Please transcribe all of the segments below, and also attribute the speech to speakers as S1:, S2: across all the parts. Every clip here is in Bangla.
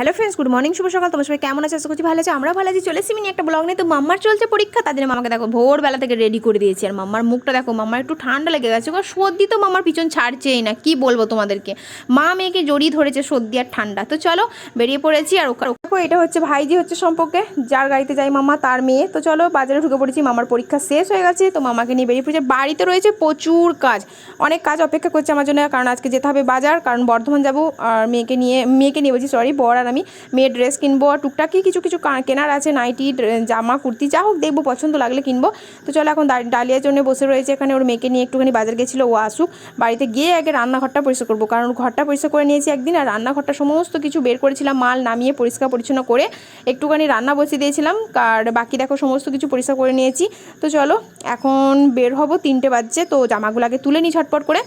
S1: হ্যালো ফ্রেন্ডস, গুড মর্নিং, শুভ সকাল। তোমার সবাই কেমন আছে? আশা করছি ভালো আছে। আমরা ভালো আছি চলে এসেছি মিনি একটা ব্লগ নিয়ে। তো মাম্মার চলছে পরীক্ষা, তাদের মামাকে দেখো, ভোরবেলা থেকে রেডি করে দিয়েছি। আর মাম্মার মুখটা দেখো, মাম্মার একটু ঠান্ডা লেগে গেছে। ওর সর্দি তো মামার পিছন ছাড়ছেই না, কি বলব তোমাদেরকে? মা মেয়েকে জড়িয়ে ধরেছে সর্দি আর ঠান্ডা। তো চলো, বেরিয়ে পড়েছি আর ওখানে এটা হচ্ছে ভাইজি হচ্ছে সম্পর্কে। যার গাড়িতে যাই মামা তার মেয়ে। তো চলো, বাজারে ঢুকে পড়েছি মামার পরীক্ষা শেষ হয়ে গেছে। তো মামাকে নিয়ে বেরিয়ে পড়েছে। বাড়িতে রয়েছে প্রচুর কাজ। অনেক কাজ অপেক্ষা করছে আমার জন্য, কারণ আজকে যেতে হবে বাজার। কারণ বর্ধমান যাব, আর মেয়েকে নিয়ে মেয়েকে নিয়ে বলছি সরি বর আর আমি মেয়ের ড্রেস কিনবো টুকটাকি কিছু কিছু কেনার আছে নাইটি জামা, কুর্তি, যা হোক দেখব, পছন্দ লাগলে কিনবো। তো চলো এখন ডালিয়ার জন্য বসে রয়েছে, এখানে ওর মেয়েকে নিয়ে একটুখানি বাজার গেছিল, ও আসুক। বাড়িতে গিয়ে আগে রান্নাঘরটা পরিষ্কার করব, কারণ ঘরটা পরিষ্কার করে নিয়েছি একদিন, আর রান্নাঘরটা সমস্ত কিছু বের করেছিলাম, মাল নামিয়ে পরিষ্কার পরিচ্ছন্ন করে একটুখানি রান্না বসিয়ে দিয়েছিলাম, আর বাকি দেখো সমস্ত কিছু পরিষ্কার করে নিয়েছি। তো চলো, এখন বের হব, তিনটে বাজছে, তো জামাগুলো আগে তুলে নিই ঝটপট করে।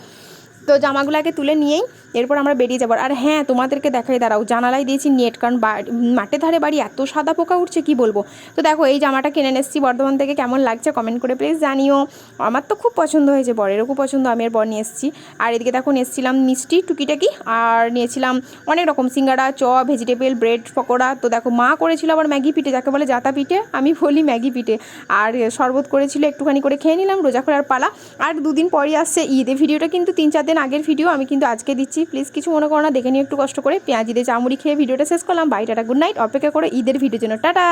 S1: তো জামাগুলো আগে তুলে নিয়েই এরপর আমরা বেরিয়ে যাব। আর হ্যাঁ তোমাদেরকে দেখাই, দাঁড়াও জানালাই দিয়েছি নেট, কারণ বা- মাঠে ধারে বাড়ি এত সাদা পোকা উঠছে, কি বলব? তো দেখো, এই জামাটা কিনে এসেছি, বর্ধমান থেকে কেমন লাগছে কমেন্ট করে প্লিজ জানিও। আমার তো খুব পছন্দ হয়েছে বরেরও খুব পছন্দ আমি আর বর নিয়ে এসেছি। আর এদিকে দেখো এসেছিলাম মিষ্টি টুকিটাকি, আর নিয়েছিলাম অনেক রকম সিঙ্গাড়া চ ভেজিটেবল ব্রেড পকোড়া। তো দেখো, মা করেছিল আবার ম্যাগি পিঠে, যাকে বলে জাতা পিঠে, আমি বলি ম্যাগি পিঠে। আর শরবত করেছিল, একটুখানি করে খেয়ে নিলাম, রোজা করার পালা। আর দুদিন পরই আসছে ঈদে ভিডিওটা কিন্তু তিন চার দিন আগের ভিডিও, আমি কিন্তু আজকে দিচ্ছি। প্লিজ কিছু মনে করো না, দেখে নিও, একটু কষ্ট করে। পেঁয়াজি দিয়ে চামুড়ি খেয়ে ভিডিওটা শেষ করলাম। Bye, tata, good night. অপেক্ষা করে ঈদের ভিডিওর জন্য। টাটা!